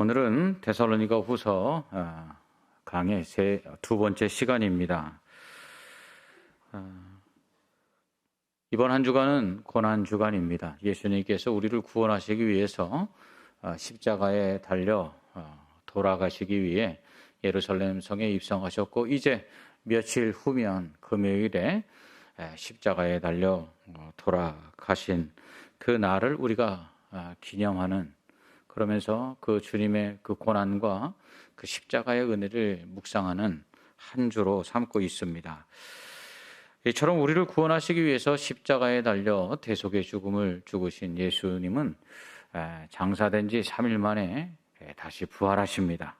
오늘은 데살로니가 후서 어, 강의 세, 두 번째 시간입니다. 어, 이번 한 주간은 고난 주간입니다. 예수님께서 우리를 구원하시기 위해서 어, 십자가에 달려 돌아가시기 위해 예루살렘 성에 입성하셨고 이제 며칠 후면 금요일에 십자가에 달려 돌아가신 그 날을 우리가 기념하는 그러면서 그 주님의 그 고난과 그 십자가의 은혜를 묵상하는 한 주로 삼고 있습니다. 이처럼 우리를 구원하시기 위해서 십자가에 달려 대속의 죽음을 죽으신 예수님은 장사된 지 3일 만에 다시 부활하십니다.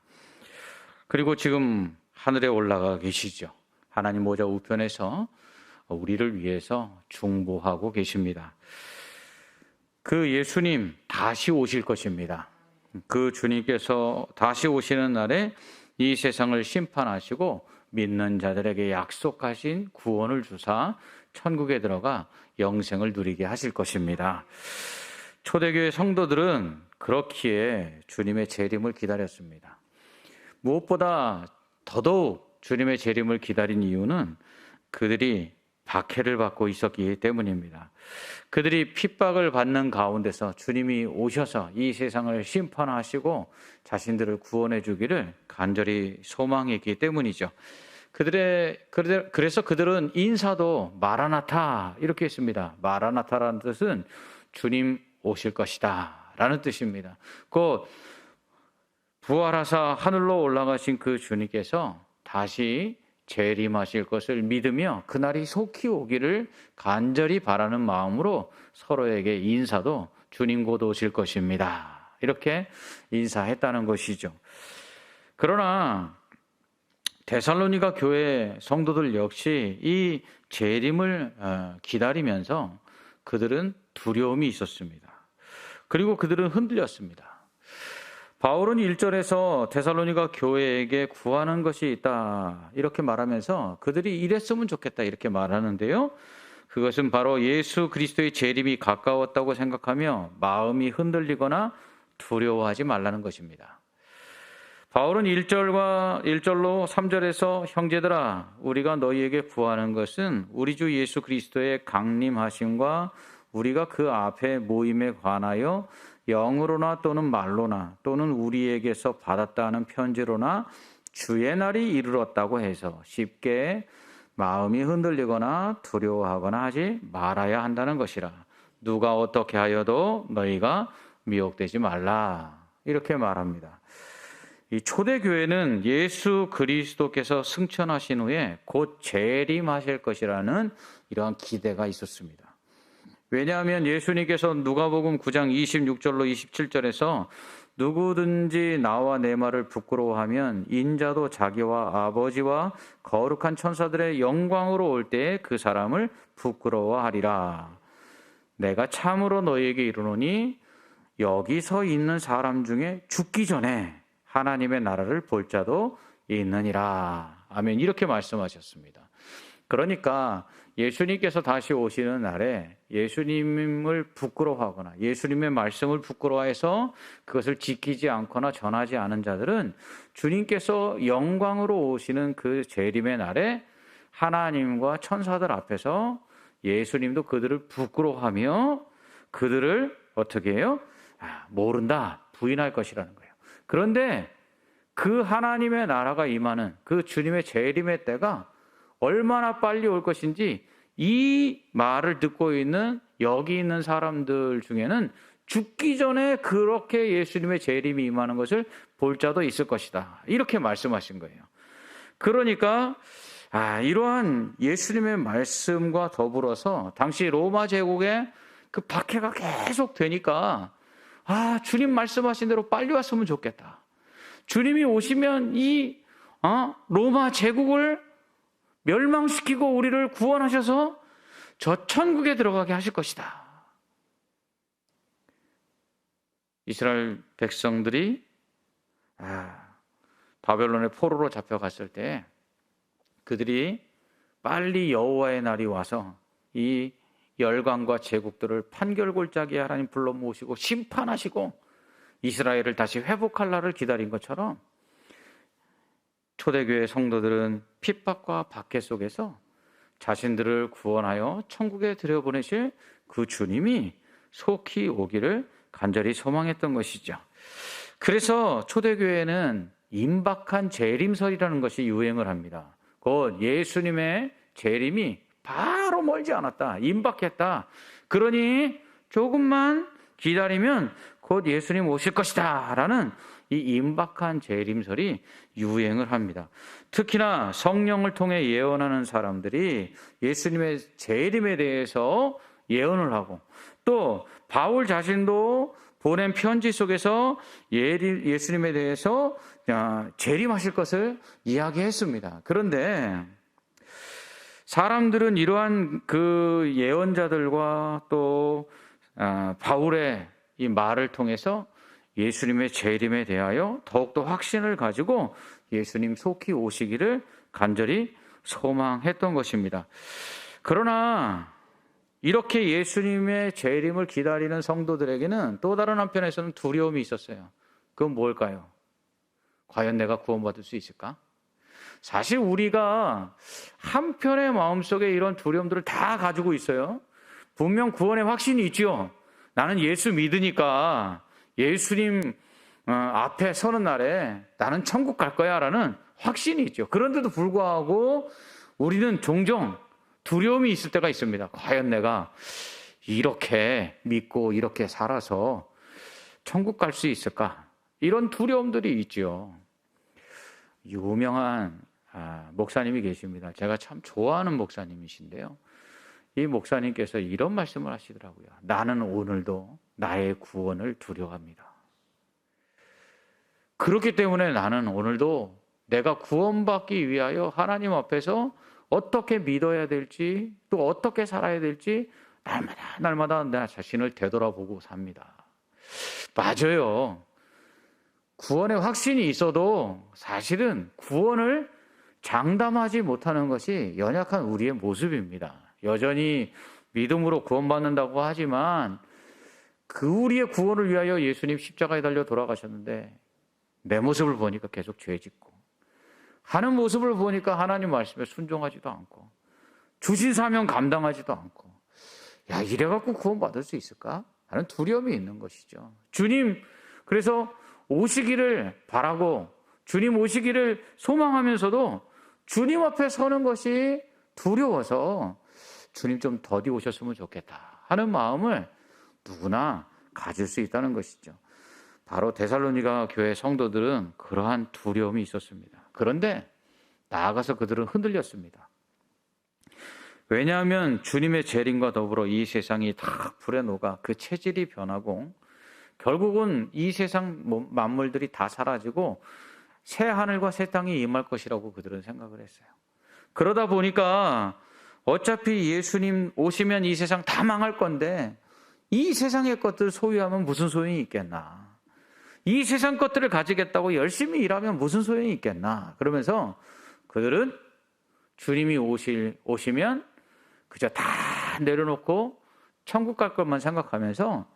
그리고 지금 하늘에 올라가 계시죠. 하나님 모자 우편에서 우리를 위해서 중보하고 계십니다. 그 예수님 다시 오실 것입니다. 그 주님께서 다시 오시는 날에 이 세상을 심판하시고 믿는 자들에게 약속하신 구원을 주사 천국에 들어가 영생을 누리게 하실 것입니다. 초대교회 성도들은 그렇기에 주님의 재림을 기다렸습니다. 무엇보다 더더욱 주님의 재림을 기다린 이유는 그들이 박해를 받고 있었기 때문입니다. 그들이 핍박을 받는 가운데서 주님이 오셔서 이 세상을 심판하시고 자신들을 구원해 주기를 간절히 소망했기 때문이죠. 그들의 그래서 그들은 인사도 마라나타 이렇게 했습니다. 마라나타라는 뜻은 주님 오실 것이다라는 뜻입니다. 곧 부활하사 하늘로 올라가신 그 주님께서 다시 재림하실 것을 믿으며 그날이 속히 오기를 간절히 바라는 마음으로 서로에게 인사도 주님 곧 오실 것입니다. 이렇게 인사했다는 것이죠. 그러나 데살로니가 교회 성도들 역시 이 재림을 어, 기다리면서 그들은 두려움이 있었습니다. 그리고 그들은 흔들렸습니다. 바울은 1절에서 데살로니가 교회에게 구하는 것이 있다. 이렇게 말하면서 그들이 이랬으면 좋겠다. 이렇게 말하는데요. 그것은 바로 예수 그리스도의 재림이 가까웠다고 생각하며 마음이 흔들리거나 두려워하지 말라는 것입니다. 바울은 1절과 1절로 3절에서 형제들아 우리가 너희에게 구하는 것은 우리 주 예수 그리스도의 강림하심과 우리가 그 앞에 모임에 관하여 영으로나 또는 말로나 또는 우리에게서 받았다는 편지로나 주의 날이 이르렀다고 해서 쉽게 마음이 흔들리거나 두려워하거나 하지 말아야 한다는 것이라. 누가 어떻게 하여도 너희가 미혹되지 말라. 이렇게 말합니다. 이 초대교회는 예수 그리스도께서 승천하신 후에 곧 재림하실 것이라는 이러한 기대가 있었습니다. 왜냐하면 예수님께서 누가복음 9장 26절로 27절에서 누구든지 나와 내 말을 부끄러워하면 인자도 자기와 아버지와 거룩한 천사들의 영광으로 올 때에 그 사람을 부끄러워하리라. 내가 참으로 너희에게 이르노니 여기 서 있는 사람 중에 죽기 전에 하나님의 나라를 볼 자도 있느니라. 아멘. 이렇게 말씀하셨습니다. 그러니까 예수님께서 다시 오시는 날에 예수님을 부끄러워하거나 예수님의 말씀을 부끄러워해서 그것을 지키지 않거나 전하지 않은 자들은 주님께서 영광으로 오시는 그 재림의 날에 하나님과 천사들 앞에서 예수님도 그들을 부끄러워하며 그들을 어떻게 해요? 아, 모른다, 부인할 것이라는 거예요. 그런데 그 하나님의 나라가 임하는 그 주님의 재림의 때가 얼마나 빨리 올 것인지 이 말을 듣고 있는 여기 있는 사람들 중에는 죽기 전에 그렇게 예수님의 재림이 임하는 것을 볼 자도 있을 것이다. 이렇게 말씀하신 거예요. 그러니까 아, 이러한 예수님의 말씀과 더불어서 당시 로마 제국의 그 박해가 계속 되니까 아, 주님 말씀하신 대로 빨리 왔으면 좋겠다. 주님이 오시면 이 어? 로마 제국을 멸망시키고 우리를 구원하셔서 저 천국에 들어가게 하실 것이다. 이스라엘 백성들이 아, 바벨론의 포로로 잡혀갔을 때 그들이 빨리 여호와의 날이 와서 이 열강과 제국들을 판결골짜기에 하나님 불러 모시고 심판하시고 이스라엘을 다시 회복할 날을 기다린 것처럼 초대교회 성도들은 핍박과 박해 속에서 자신들을 구원하여 천국에 들여보내실 그 주님이 속히 오기를 간절히 소망했던 것이죠. 그래서 초대교회는 임박한 재림설이라는 것이 유행을 합니다. 곧 예수님의 재림이 바로 멀지 않았다. 임박했다. 그러니 조금만 기다리면 곧 예수님 오실 것이다. 라는 이 임박한 재림설이 유행을 합니다. 특히나 성령을 통해 예언하는 사람들이 예수님의 재림에 대해서 예언을 하고 또 바울 자신도 보낸 편지 속에서 예수님에 대해서 재림하실 것을 이야기했습니다. 그런데 사람들은 이러한 그 예언자들과 또 아, 바울의 이 말을 통해서 예수님의 재림에 대하여 더욱더 확신을 가지고 예수님 속히 오시기를 간절히 소망했던 것입니다. 그러나 이렇게 예수님의 재림을 기다리는 성도들에게는 또 다른 한편에서는 두려움이 있었어요. 그건 뭘까요? 과연 내가 구원받을 수 있을까? 사실 우리가 한편의 마음속에 이런 두려움들을 다 가지고 있어요. 분명 구원의 확신이 있죠. 나는 예수 믿으니까 예수님 어, 앞에 서는 날에 나는 천국 갈 거야 라는 확신이 있죠. 그런데도 불구하고 우리는 종종 두려움이 있을 때가 있습니다. 과연 내가 이렇게 믿고 이렇게 살아서 천국 갈 수 있을까? 이런 두려움들이 있죠. 유명한 아, 목사님이 계십니다. 제가 참 좋아하는 목사님이신데요. 이 목사님께서 이런 말씀을 하시더라고요. 나는 오늘도 나의 구원을 두려워합니다. 그렇기 때문에 나는 오늘도 내가 구원받기 위하여 하나님 앞에서 어떻게 믿어야 될지 또 어떻게 살아야 될지 날마다 날마다 내 자신을 되돌아보고 삽니다. 맞아요. 구원의 확신이 있어도 사실은 구원을 장담하지 못하는 것이 연약한 우리의 모습입니다. 여전히 믿음으로 구원받는다고 하지만 그 우리의 구원을 위하여 예수님 십자가에 달려 돌아가셨는데 내 모습을 보니까 계속 죄 짓고 하는 모습을 보니까 하나님 말씀에 순종하지도 않고 주신 사명 감당하지도 않고 야 이래 갖고 구원받을 수 있을까? 하는 두려움이 있는 것이죠. 주님 그래서 오시기를 바라고 주님 오시기를 소망하면서도 주님 앞에 서는 것이 두려워서 주님 좀 더디 오셨으면 좋겠다 하는 마음을 누구나 가질 수 있다는 것이죠. 바로 데살로니가 교회 성도들은 그러한 두려움이 있었습니다. 그런데 나아가서 그들은 흔들렸습니다. 왜냐하면 주님의 재림과 더불어 이 세상이 다 불에 녹아 그 체질이 변하고 결국은 이 세상 만물들이 다 사라지고 새 하늘과 새 땅이 임할 것이라고 그들은 생각을 했어요. 그러다 보니까 어차피 예수님 오시면 이 세상 다 망할 건데 이 세상의 것들 소유하면 무슨 소용이 있겠나. 이 세상 것들을 가지겠다고 열심히 일하면 무슨 소용이 있겠나. 그러면서 그들은 주님이 오실, 오시면 그저 다 내려놓고 천국 갈 것만 생각하면서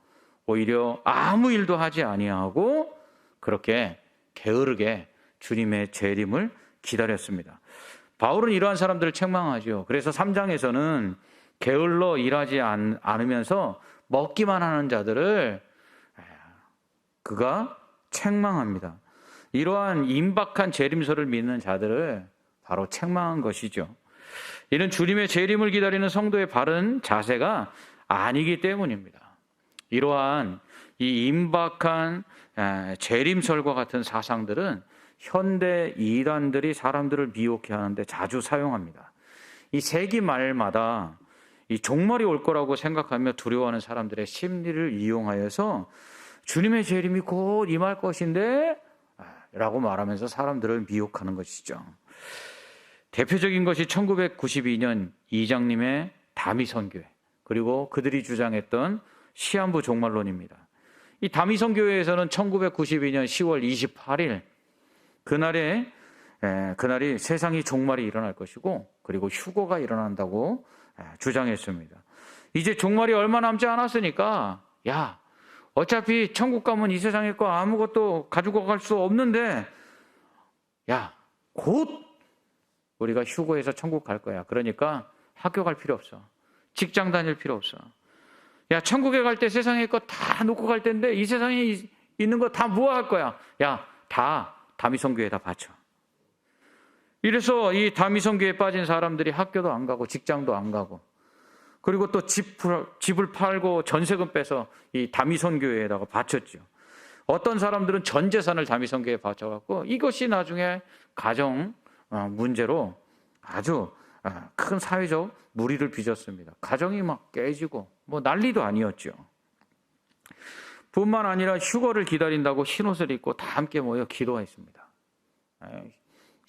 오히려 아무 일도 하지 아니하고 그렇게 게으르게 주님의 재림을 기다렸습니다. 바울은 이러한 사람들을 책망하죠. 그래서 3장에서는 게을러 일하지 않으면서 먹기만 하는 자들을 그가 책망합니다. 이러한 임박한 재림설을 믿는 자들을 바로 책망한 것이죠. 이는 주님의 재림을 기다리는 성도의 바른 자세가 아니기 때문입니다. 이러한 이 임박한 재림설과 같은 사상들은 현대 이단들이 사람들을 미혹해 하는데 자주 사용합니다. 이 세기 말마다 이 종말이 올 거라고 생각하며 두려워하는 사람들의 심리를 이용하여서 주님의 재림이 곧 임할 것인데 라고 말하면서 사람들을 미혹하는 것이죠. 대표적인 것이 1992년 이장님의 다미선교회 그리고 그들이 주장했던 시한부 종말론입니다. 이 다미선교회에서는 1992년 10월 28일 그날에 그날이 세상이 종말이 일어날 것이고 그리고 휴거가 일어난다고 주장했습니다. 이제 종말이 얼마 남지 않았으니까 야 어차피 천국 가면 이 세상에 거 아무것도 가지고 갈 수 없는데, 야, 곧 우리가 휴고해서 천국 갈 거야. 그러니까 학교 갈 필요 없어. 직장 다닐 필요 없어. 야, 천국에 갈 때 세상에 거다 놓고 갈 텐데 이 세상에 이- 있는 거 다 모아 할 거야. 야, 다 다미성교에 다 바쳐. 이래서 이 다미성교에 빠진 사람들이 학교도 안 가고 직장도 안 가고 그리고 또 집을, 집을 팔고 전세금 빼서 이 다미선교회에다가 바쳤죠. 어떤 사람들은 전 재산을 다미선교회에 바쳐갖고 이것이 나중에 가정 어, 문제로 아주 어, 큰 사회적 무리를 빚었습니다. 가정이 막 깨지고 뭐 난리도 아니었죠. 뿐만 아니라 휴거를 기다린다고 흰옷을 입고 다 함께 모여 기도했습니다.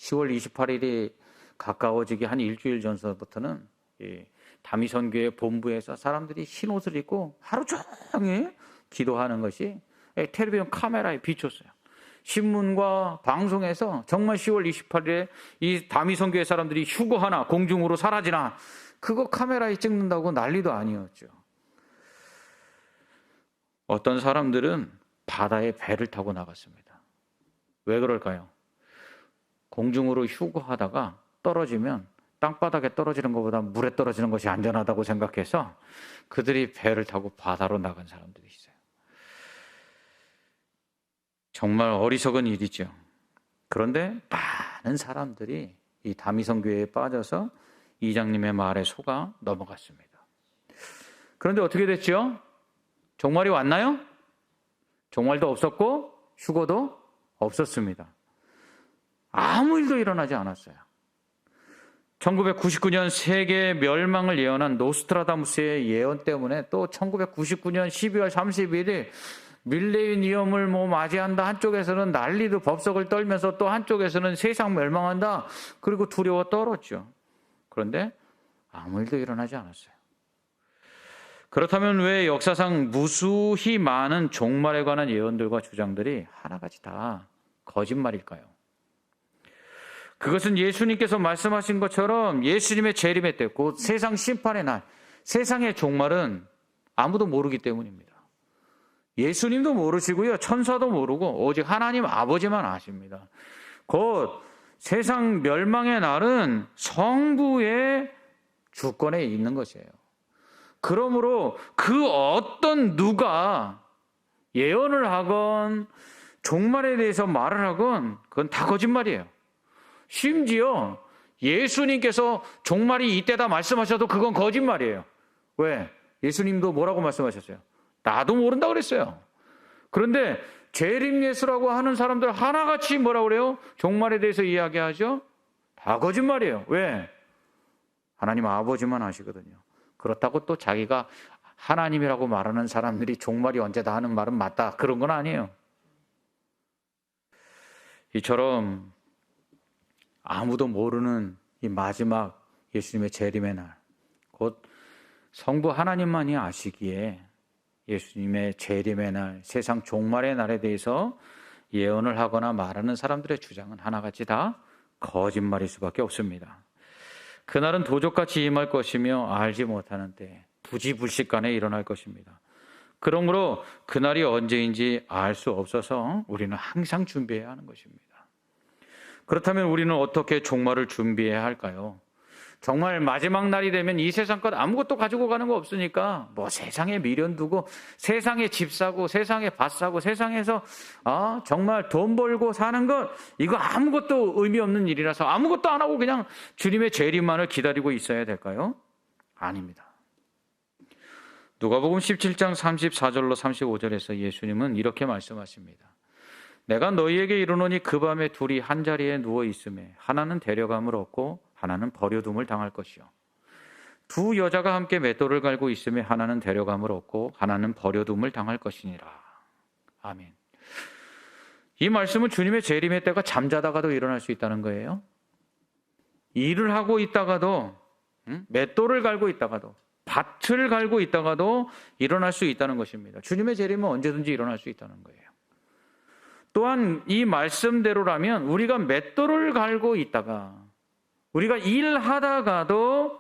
10월 28일이 가까워지기 한 일주일 전서부터는 이 다미선교회 본부에서 사람들이 흰옷을 입고 하루 종일 기도하는 것이 텔레비전 카메라에 비쳤어요. 신문과 방송에서 정말 10월 28일에 이 다미선교회 사람들이 휴거하나 공중으로 사라지나 그거 카메라에 찍는다고 난리도 아니었죠. 어떤 사람들은 바다에 배를 타고 나갔습니다. 왜 그럴까요? 공중으로 휴거하다가 떨어지면 땅바닥에 떨어지는 것보다 물에 떨어지는 것이 안전하다고 생각해서 그들이 배를 타고 바다로 나간 사람들이 있어요. 정말 어리석은 일이죠. 그런데 많은 사람들이 이 다미성교회에 빠져서 이장님의 말에 속아 넘어갔습니다. 그런데 어떻게 됐죠? 종말이 왔나요? 종말도 없었고 휴거도 없었습니다. 아무 일도 일어나지 않았어요. 1999년 세계 멸망을 예언한 노스트라다무스의 예언 때문에 또 1999년 12월 31일 밀레니엄을 뭐 맞이한다 한쪽에서는 난리도 법석을 떨면서 또 한쪽에서는 세상 멸망한다 그리고 두려워 떨었죠. 그런데 아무 일도 일어나지 않았어요. 그렇다면 왜 역사상 무수히 많은 종말에 관한 예언들과 주장들이 하나같이 다 거짓말일까요? 그것은 예수님께서 말씀하신 것처럼 예수님의 재림의 때, 곧 세상 심판의 날, 세상의 종말은 아무도 모르기 때문입니다. 예수님도 모르시고요, 천사도 모르고 오직 하나님 아버지만 아십니다. 곧 세상 멸망의 날은 성부의 주권에 있는 것이에요. 그러므로 그 어떤 누가 예언을 하건 종말에 대해서 말을 하건 그건 다 거짓말이에요. 심지어 예수님께서 종말이 이때다 말씀하셔도 그건 거짓말이에요. 왜? 예수님도 뭐라고 말씀하셨어요? 나도 모른다 그랬어요. 그런데 재림 예수라고 하는 사람들 하나같이 뭐라 그래요? 종말에 대해서 이야기하죠? 다 거짓말이에요. 왜? 하나님 아버지만 아시거든요. 그렇다고 또 자기가 하나님이라고 말하는 사람들이 종말이 언제다 하는 말은 맞다. 그런 건 아니에요. 이처럼 아무도 모르는 이 마지막 예수님의 재림의 날, 곧 성부 하나님만이 아시기에 예수님의 재림의 날, 세상 종말의 날에 대해서 예언을 하거나 말하는 사람들의 주장은 하나같이 다 거짓말일 수밖에 없습니다. 그날은 도적같이 임할 것이며 알지 못하는 때 부지불식간에 일어날 것입니다. 그러므로 그날이 언제인지 알 수 없어서 우리는 항상 준비해야 하는 것입니다. 그렇다면 우리는 어떻게 종말을 준비해야 할까요? 정말 마지막 날이 되면 이 세상 것 아무것도 가지고 가는 거 없으니까 뭐 세상에 미련 두고 세상에 집 사고 세상에 밭 사고 세상에서 아 정말 돈 벌고 사는 것 이거 아무것도 의미 없는 일이라서 아무것도 안 하고 그냥 주님의 재림만을 기다리고 있어야 될까요? 아닙니다. 누가복음 17장 34절로 35절에서 예수님은 이렇게 말씀하십니다. 내가 너희에게 이르노니 그 밤에 둘이 한 자리에 누워 있음에 하나는 데려감을 얻고 하나는 버려둠을 당할 것이요. 두 여자가 함께 맷돌을 갈고 있음에 하나는 데려감을 얻고 하나는 버려둠을 당할 것이니라. 아멘. 이 말씀은 주님의 재림의 때가 잠자다가도 일어날 수 있다는 거예요. 일을 하고 있다가도 응? 맷돌을 갈고 있다가도 밭을 갈고 있다가도 일어날 수 있다는 것입니다. 주님의 재림은 언제든지 일어날 수 있다는 거예요. 또한 이 말씀대로라면 우리가 맷돌을 갈고 있다가 우리가 일하다가도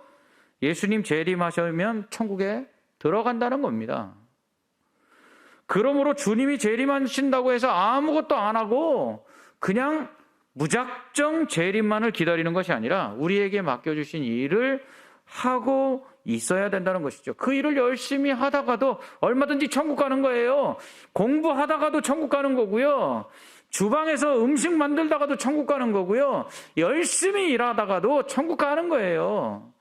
예수님 재림하시면 천국에 들어간다는 겁니다. 그러므로 주님이 재림하신다고 해서 아무것도 안 하고 그냥 무작정 재림만을 기다리는 것이 아니라 우리에게 맡겨주신 일을 하고 있어야 된다는 것이죠. 그 일을 열심히 하다가도 얼마든지 천국 가는 거예요. 공부하다가도 천국 가는 거고요. 주방에서 음식 만들다가도 천국 가는 거고요. 열심히 일하다가도 천국 가는 거예요.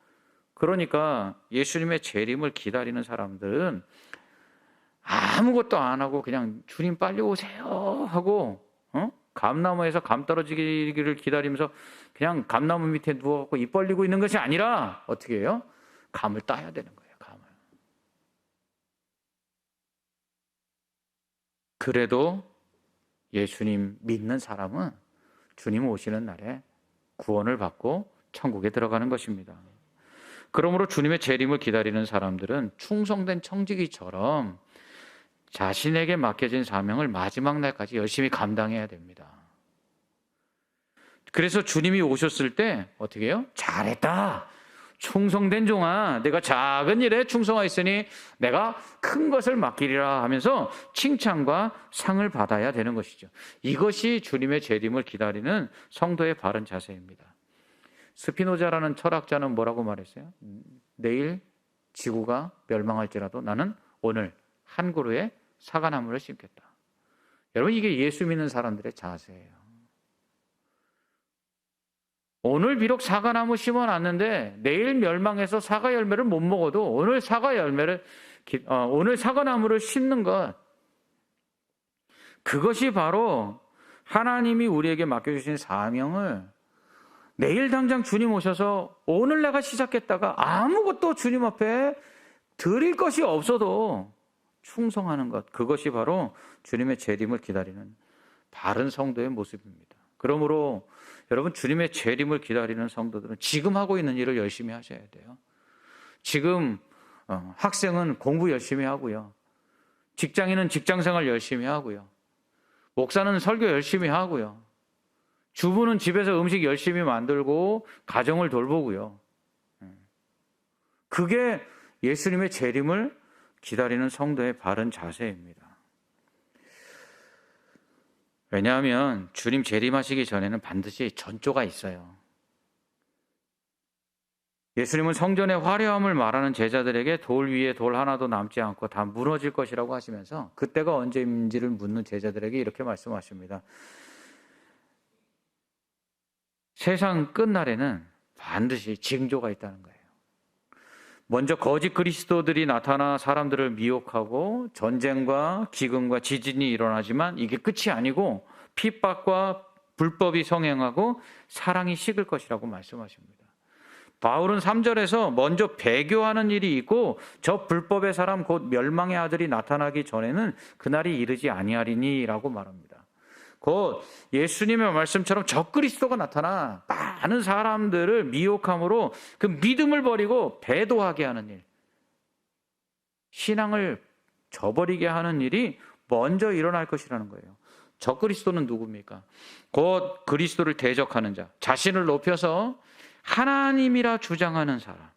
그러니까 예수님의 재림을 기다리는 사람들은 아무것도 안 하고 그냥 주님 빨리 오세요 하고 어? 감나무에서 감 떨어지기를 기다리면서 그냥 감나무 밑에 누워갖고 입 벌리고 있는 것이 아니라 어떻게 해요? 감을 따야 되는 거예요. 감을. 그래도 예수님 믿는 사람은 주님 오시는 날에 구원을 받고 천국에 들어가는 것입니다. 그러므로 주님의 재림을 기다리는 사람들은 충성된 청지기처럼 자신에게 맡겨진 사명을 마지막 날까지 열심히 감당해야 됩니다. 그래서 주님이 오셨을 때 어떻게 해요? 잘했다. 충성된 종아, 내가 작은 일에 충성하였으니 내가 큰 것을 맡기리라 하면서 칭찬과 상을 받아야 되는 것이죠. 이것이 주님의 재림을 기다리는 성도의 바른 자세입니다. 스피노자라는 철학자는 뭐라고 말했어요? 내일 지구가 멸망할지라도 나는 오늘 한 그루의 사과나무를 심겠다. 여러분 이게 예수 믿는 사람들의 자세예요. 오늘 비록 사과나무 심어놨는데 내일 멸망해서 사과 열매를 못 먹어도 오늘 사과 열매를 어, 오늘 사과나무를 심는 것 그것이 바로 하나님이 우리에게 맡겨주신 사명을 내일 당장 주님 오셔서 오늘 내가 시작했다가 아무것도 주님 앞에 드릴 것이 없어도 충성하는 것 그것이 바로 주님의 재림을 기다리는 바른 성도의 모습입니다. 그러므로 여러분 주님의 재림을 기다리는 성도들은 지금 하고 있는 일을 열심히 하셔야 돼요. 지금 어, 학생은 공부 열심히 하고요. 직장인은 직장생활 열심히 하고요. 목사는 설교 열심히 하고요. 주부는 집에서 음식 열심히 만들고 가정을 돌보고요. 그게 예수님의 재림을 기다리는 성도의 바른 자세입니다. 왜냐하면 주님 재림하시기 전에는 반드시 전조가 있어요. 예수님은 성전의 화려함을 말하는 제자들에게 돌 위에 돌 하나도 남지 않고 다 무너질 것이라고 하시면서 그때가 언제인지를 묻는 제자들에게 이렇게 말씀하십니다. 세상 끝날에는 반드시 징조가 있다는 거예요. 먼저 거짓 그리스도들이 나타나 사람들을 미혹하고 전쟁과 기근과 지진이 일어나지만 이게 끝이 아니고 핍박과 불법이 성행하고 사랑이 식을 것이라고 말씀하십니다. 바울은 3절에서 먼저 배교하는 일이 있고 저 불법의 사람 곧 멸망의 아들이 나타나기 전에는 그날이 이르지 아니하리니라고 말합니다. 곧 예수님의 말씀처럼 적그리스도가 나타나 많은 사람들을 미혹함으로 그 믿음을 버리고 배도하게 하는 일, 신앙을 저버리게 하는 일이 먼저 일어날 것이라는 거예요. 적그리스도는 누굽니까? 곧 그리스도를 대적하는 자, 자신을 높여서 하나님이라 주장하는 사람.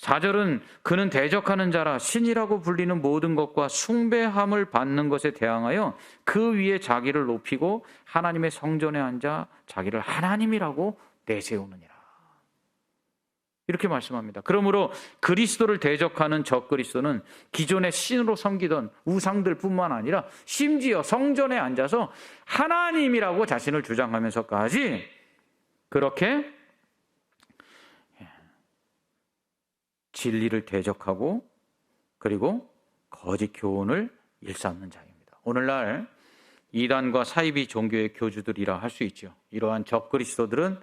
4절은 그는 대적하는 자라 신이라고 불리는 모든 것과 숭배함을 받는 것에 대항하여 그 위에 자기를 높이고 하나님의 성전에 앉아 자기를 하나님이라고 내세우느니라. 이렇게 말씀합니다. 그러므로 그리스도를 대적하는 적 그리스도는 기존의 신으로 섬기던 우상들뿐만 아니라 심지어 성전에 앉아서 하나님이라고 자신을 주장하면서까지 그렇게 진리를 대적하고 그리고 거짓 교훈을 일삼는 자입니다. 오늘날 이단과 사이비 종교의 교주들이라 할 수 있죠. 이러한 적그리스도들은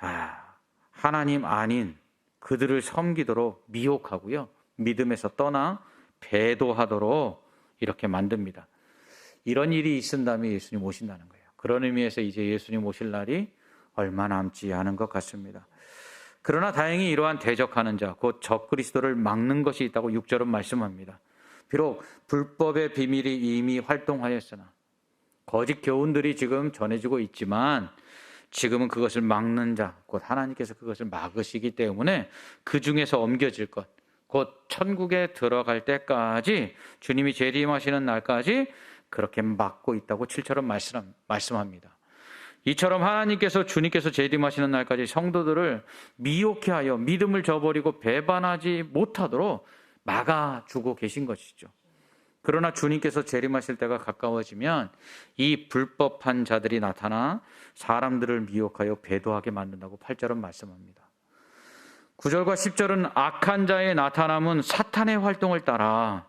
아, 하나님 아닌 그들을 섬기도록 미혹하고요. 믿음에서 떠나 배도하도록 이렇게 만듭니다. 이런 일이 있은다면 예수님 오신다는 거예요. 그런 의미에서 이제 예수님 오실 날이 얼마 남지 않은 것 같습니다. 그러나 다행히 이러한 대적하는 자, 곧 적그리스도를 막는 것이 있다고 6절은 말씀합니다. 비록 불법의 비밀이 이미 활동하였으나 거짓 교훈들이 지금 전해지고 있지만 지금은 그것을 막는 자, 곧 하나님께서 그것을 막으시기 때문에 그 중에서 옮겨질 것, 곧 천국에 들어갈 때까지 주님이 재림하시는 날까지 그렇게 막고 있다고 7처럼 말씀합니다. 이처럼 하나님께서 주님께서 재림하시는 날까지 성도들을 미혹해 하여 믿음을 저버리고 배반하지 못하도록 막아주고 계신 것이죠. 그러나 주님께서 재림하실 때가 가까워지면 이 불법한 자들이 나타나 사람들을 미혹하여 배도하게 만든다고 8절은 말씀합니다. 9절과 10절은 악한 자의 나타남은 사탄의 활동을 따라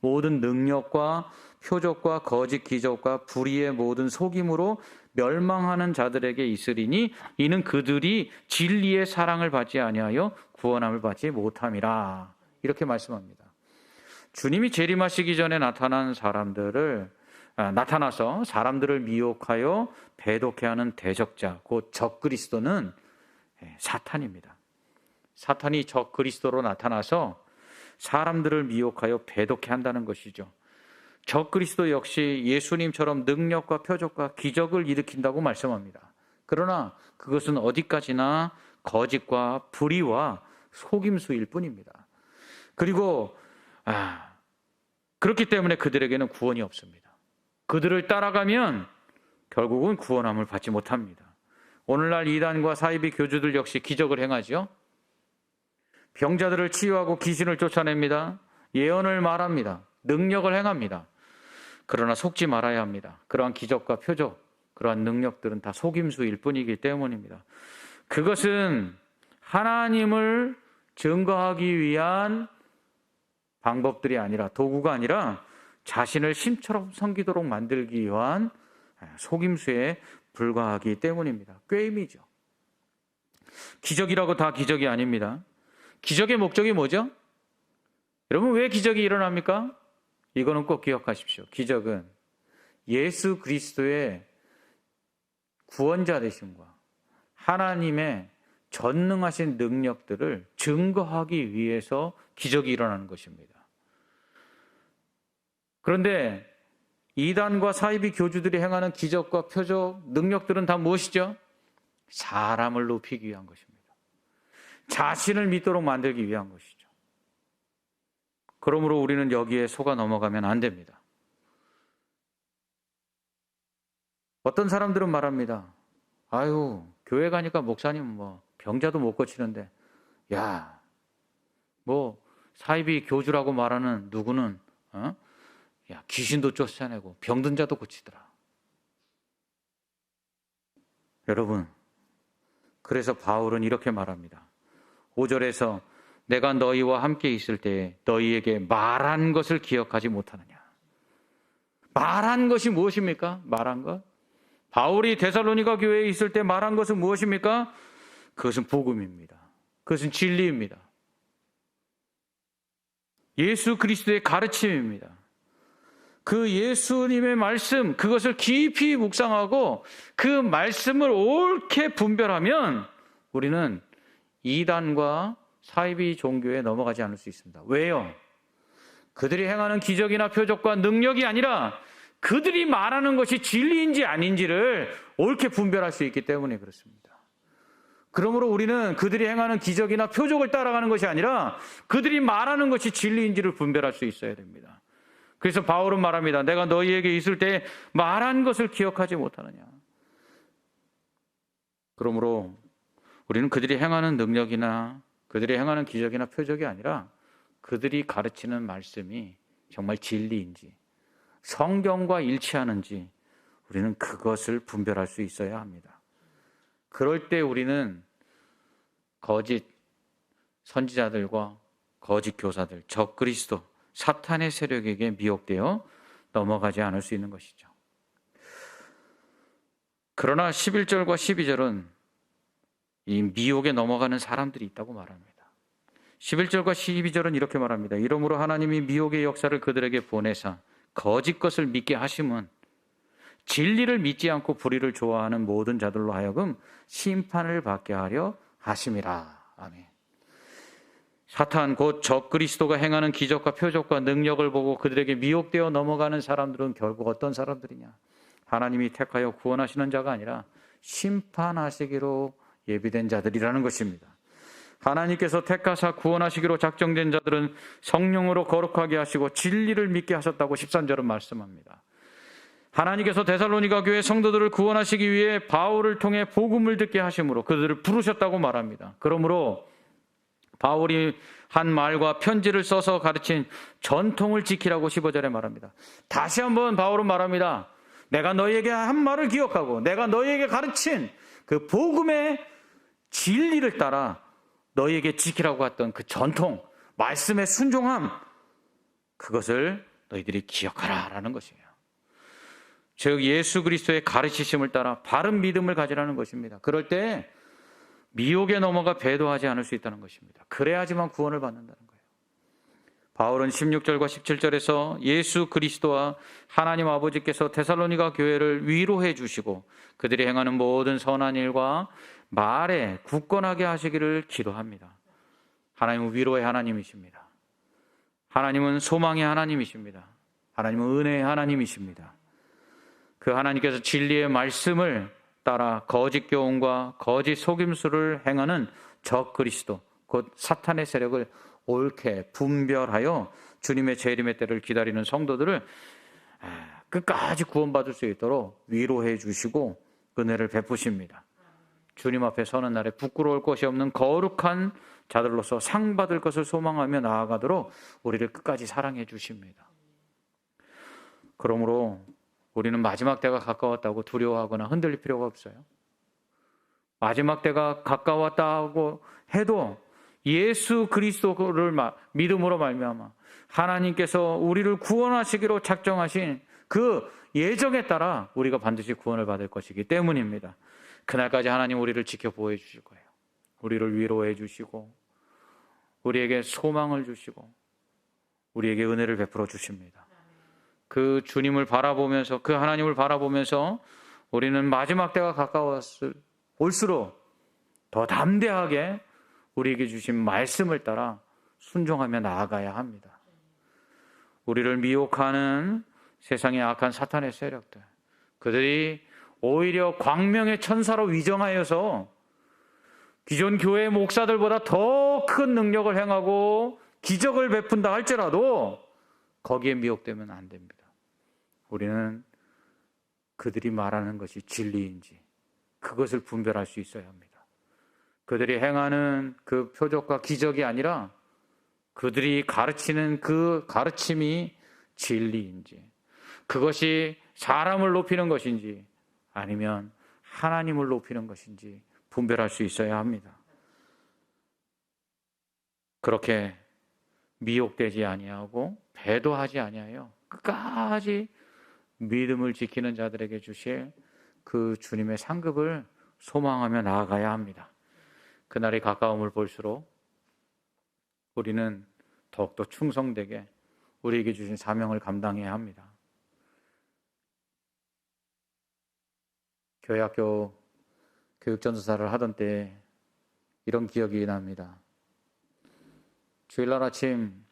모든 능력과 표적과 거짓 기적과 불의의 모든 속임으로 멸망하는 자들에게 있으리니 이는 그들이 진리의 사랑을 받지 아니하여 구원함을 받지 못함이라 이렇게 말씀합니다. 주님이 재림하시기 전에 나타난 사람들을 아, 나타나서 사람들을 미혹하여 배독해 하는 대적자 곧 적그리스도는 예, 사탄입니다. 사탄이 적그리스도로 나타나서 사람들을 미혹하여 배독해 한다는 것이죠. 적그리스도 역시 예수님처럼 능력과 표적과 기적을 일으킨다고 말씀합니다. 그러나 그것은 어디까지나 거짓과 불의와 속임수일 뿐입니다. 그리고 아, 그렇기 때문에 그들에게는 구원이 없습니다. 그들을 따라가면 결국은 구원함을 받지 못합니다. 오늘날 이단과 사이비 교주들 역시 기적을 행하죠. 병자들을 치유하고 귀신을 쫓아냅니다. 예언을 말합니다. 능력을 행합니다. 그러나 속지 말아야 합니다. 그러한 기적과 표적, 그러한 능력들은 다 속임수일 뿐이기 때문입니다. 그것은 하나님을 증거하기 위한 방법들이 아니라 도구가 아니라 자신을 심처럼 섬기도록 만들기 위한 속임수에 불과하기 때문입니다. 꾀임이죠. 기적이라고 다 기적이 아닙니다. 기적의 목적이 뭐죠? 여러분 왜 기적이 일어납니까? 이거는 꼭 기억하십시오. 기적은 예수 그리스도의 구원자 되심과 하나님의 전능하신 능력들을 증거하기 위해서 기적이 일어나는 것입니다. 그런데 이단과 사이비 교주들이 행하는 기적과 표적, 능력들은 다 무엇이죠? 사람을 높이기 위한 것입니다. 자신을 믿도록 만들기 위한 것이죠. 그러므로 우리는 여기에 속아 넘어가면 안 됩니다. 어떤 사람들은 말합니다. 아유, 교회 가니까 목사님 뭐 병자도 못 고치는데, 야, 뭐 사이비 교주라고 말하는 누구는 어? 야, 귀신도 쫓아내고 병든 자도 고치더라. 여러분, 그래서 바울은 이렇게 말합니다. 5절에서 내가 너희와 함께 있을 때 너희에게 말한 것을 기억하지 못하느냐. 말한 것이 무엇입니까? 말한 것? 바울이 데살로니가 교회에 있을 때 말한 것은 무엇입니까? 그것은 복음입니다. 그것은 진리입니다. 예수 그리스도의 가르침입니다. 그 예수님의 말씀, 그것을 깊이 묵상하고 그 말씀을 옳게 분별하면 우리는 이단과 사이비 종교에 넘어가지 않을 수 있습니다. 왜요? 그들이 행하는 기적이나 표적과 능력이 아니라 그들이 말하는 것이 진리인지 아닌지를 옳게 분별할 수 있기 때문에 그렇습니다. 그러므로 우리는 그들이 행하는 기적이나 표적을 따라가는 것이 아니라 그들이 말하는 것이 진리인지를 분별할 수 있어야 됩니다. 그래서 바울은 말합니다. 내가 너희에게 있을 때 말한 것을 기억하지 못하느냐. 그러므로 우리는 그들이 행하는 능력이나 그들이 행하는 기적이나 표적이 아니라 그들이 가르치는 말씀이 정말 진리인지 성경과 일치하는지 우리는 그것을 분별할 수 있어야 합니다. 그럴 때 우리는 거짓 선지자들과 거짓 교사들, 적 그리스도, 사탄의 세력에게 미혹되어 넘어가지 않을 수 있는 것이죠. 그러나 11절과 12절은 이 미혹에 넘어가는 사람들이 있다고 말합니다. 11절과 12절은 이렇게 말합니다. 이러므로 하나님이 미혹의 역사를 그들에게 보내사 거짓 것을 믿게 하심은 진리를 믿지 않고 불의를 좋아하는 모든 자들로 하여금 심판을 받게 하려 하심이라. 아멘. 사탄 곧 적그리스도가 행하는 기적과 표적과 능력을 보고 그들에게 미혹되어 넘어가는 사람들은 결국 어떤 사람들이냐? 하나님이 택하여 구원하시는 자가 아니라 심판하시기로 예비된 자들이라는 것입니다. 하나님께서 택하사 구원하시기로 작정된 자들은 성령으로 거룩하게 하시고 진리를 믿게 하셨다고 13절은 말씀합니다. 하나님께서 데살로니가 교회 성도들을 구원하시기 위해 바울을 통해 복음을 듣게 하심으로 그들을 부르셨다고 말합니다. 그러므로 바울이 한 말과 편지를 써서 가르친 전통을 지키라고 15절에 말합니다. 다시 한번 바울은 말합니다. 내가 너희에게 한 말을 기억하고 내가 너희에게 가르친 그 복음의 진리를 따라 너희에게 지키라고 했던 그 전통, 말씀의 순종함, 그것을 너희들이 기억하라 라는 것이에요. 즉 예수 그리스도의 가르치심을 따라 바른 믿음을 가지라는 것입니다. 그럴 때 미혹에 넘어가 배도하지 않을 수 있다는 것입니다. 그래야지만 구원을 받는다는. 바울은 16절과 17절에서 예수 그리스도와 하나님 아버지께서 테살로니가 교회를 위로해 주시고 그들이 행하는 모든 선한 일과 말에 굳건하게 하시기를 기도합니다. 하나님은 위로의 하나님이십니다. 하나님은 소망의 하나님이십니다. 하나님은 은혜의 하나님이십니다. 그 하나님께서 진리의 말씀을 따라 거짓 교훈과 거짓 속임수를 행하는 적 그리스도 곧 사탄의 세력을 옳게 분별하여 주님의 재림의 때를 기다리는 성도들을 아, 끝까지 구원받을 수 있도록 위로해 주시고 은혜를 베푸십니다. 주님 앞에 서는 날에 부끄러울 것이 없는 거룩한 자들로서 상 받을 것을 소망하며 나아가도록 우리를 끝까지 사랑해 주십니다. 그러므로 우리는 마지막 때가 가까웠다고 두려워하거나 흔들릴 필요가 없어요. 마지막 때가 가까웠다고 해도 예수 그리스도를 믿음으로 말미암아 하나님께서 우리를 구원하시기로 작정하신 그 예정에 따라 우리가 반드시 구원을 받을 것이기 때문입니다. 그날까지 하나님 우리를 지켜보호 주실 거예요. 우리를 위로해 주시고 우리에게 소망을 주시고 우리에게 은혜를 베풀어 주십니다. 그 주님을 바라보면서 그 하나님을 바라보면서 우리는 마지막 때가 가까웠을 올수록 더 담대하게 우리에게 주신 말씀을 따라 순종하며 나아가야 합니다. 우리를 미혹하는 세상의 악한 사탄의 세력들, 그들이 오히려 광명의 천사로 위정하여서 기존 교회 목사들보다 더 큰 능력을 행하고 기적을 베푼다 할지라도 거기에 미혹되면 안 됩니다. 우리는 그들이 말하는 것이 진리인지 그것을 분별할 수 있어야 합니다. 그들이 행하는 그 표적과 기적이 아니라 그들이 가르치는 그 가르침이 진리인지 그것이 사람을 높이는 것인지 아니면 하나님을 높이는 것인지 분별할 수 있어야 합니다. 그렇게 미혹되지 아니하고 배도하지 아니하여 끝까지 믿음을 지키는 자들에게 주실 그 주님의 상급을 소망하며 나아가야 합니다. 그날이 가까움을 볼수록 우리는 더욱더 충성되게 우리에게 주신 사명을 감당해야 합니다. 교회 학교 교육전도사를 하던 때 이런 기억이 납니다. 주일날 아침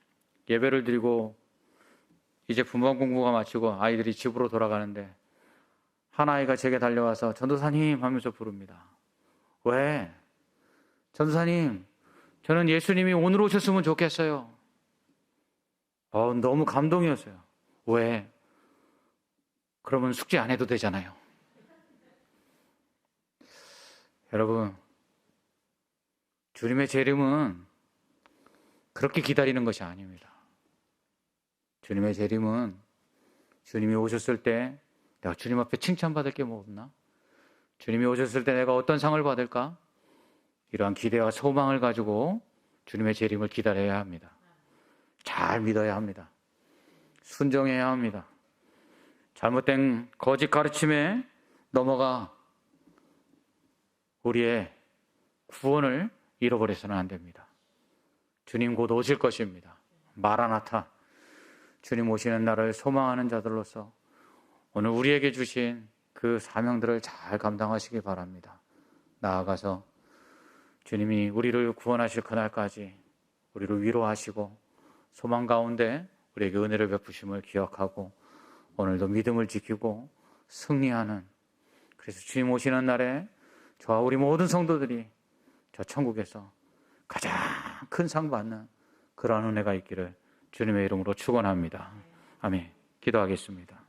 예배를 드리고 이제 분반 공부가 마치고 아이들이 집으로 돌아가는데 한 아이가 제게 달려와서 전도사님 하면서 부릅니다. 왜? 전도사님, 저는 예수님이 오늘 오셨으면 좋겠어요. 어, 너무 감동이었어요. 왜? 그러면 숙제 안 해도 되잖아요. 여러분, 주님의 재림은 그렇게 기다리는 것이 아닙니다. 주님의 재림은 주님이 오셨을 때 내가 주님 앞에 칭찬받을 게 뭐 없나? 주님이 오셨을 때 내가 어떤 상을 받을까? 이러한 기대와 소망을 가지고 주님의 재림을 기다려야 합니다. 잘 믿어야 합니다. 순종해야 합니다. 잘못된 거짓 가르침에 넘어가 우리의 구원을 잃어버려서는 안 됩니다. 주님 곧 오실 것입니다. 마라나타. 주님 오시는 날을 소망하는 자들로서 오늘 우리에게 주신 그 사명들을 잘 감당하시기 바랍니다. 나아가서 주님이 우리를 구원하실 그날까지 우리를 위로하시고 소망 가운데 우리에게 은혜를 베푸심을 기억하고 오늘도 믿음을 지키고 승리하는 그래서 주님 오시는 날에 저와 우리 모든 성도들이 저 천국에서 가장 큰 상 받는 그러한 은혜가 있기를 주님의 이름으로 축원합니다. 아멘. 기도하겠습니다.